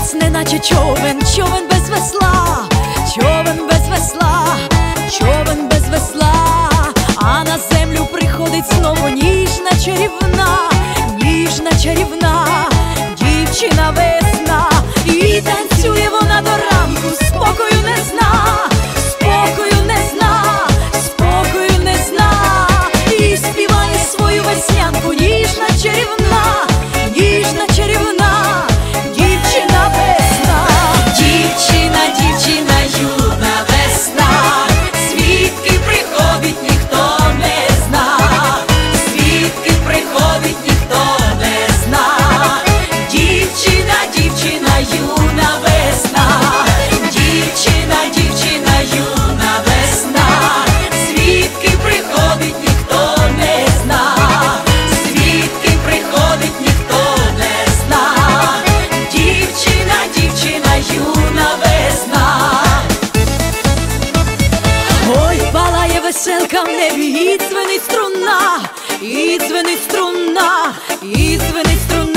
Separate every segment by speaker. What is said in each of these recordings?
Speaker 1: танець, неначе човен, човен без весла, човен без весла, човен без весла, а на землю приходить знову ніжна чарівна, ніжна чарівна, дівчина весла. Музика в небі, і дзвенить струна, і дзвенить струна, і дзвенить струна.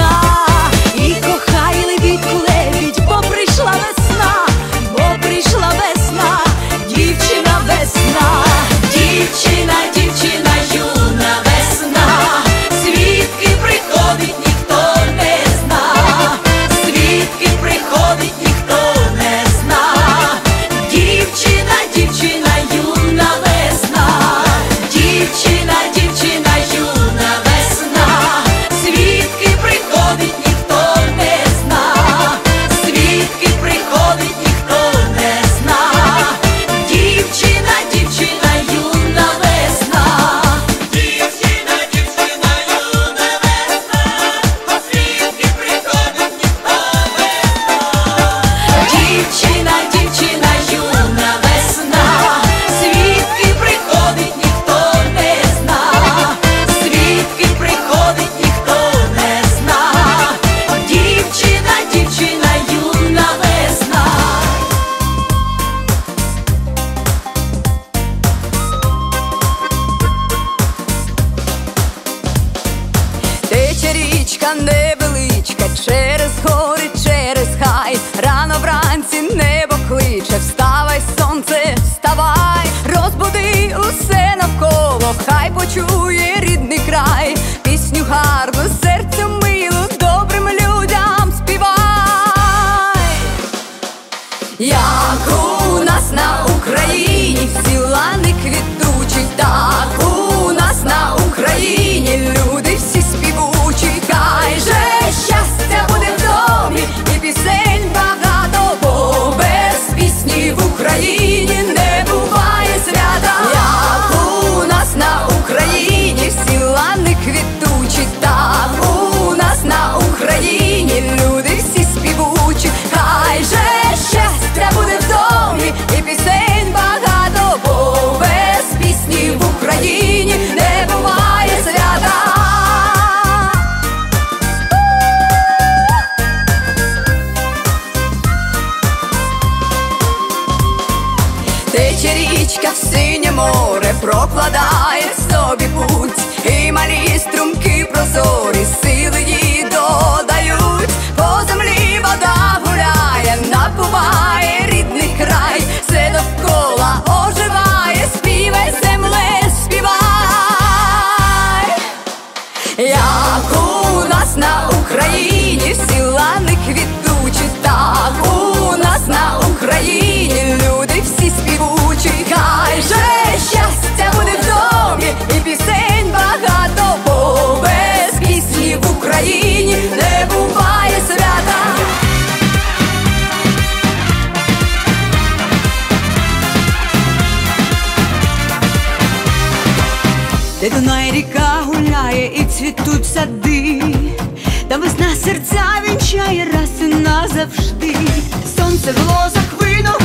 Speaker 2: Доріжка невеличка, через гори, через хай. Рано вранці небо кличе, вставай, сонце, вставай, розбуди усе навколо, хай почує рідний край, пісню гарну. тече річка, в синє море прокладає собі путь, і малі струмки прозорість.
Speaker 1: де Дунай ріка гуляє і цвітуть сади, Та весна серця вінчає раз і назавжди, сонце в лозах вино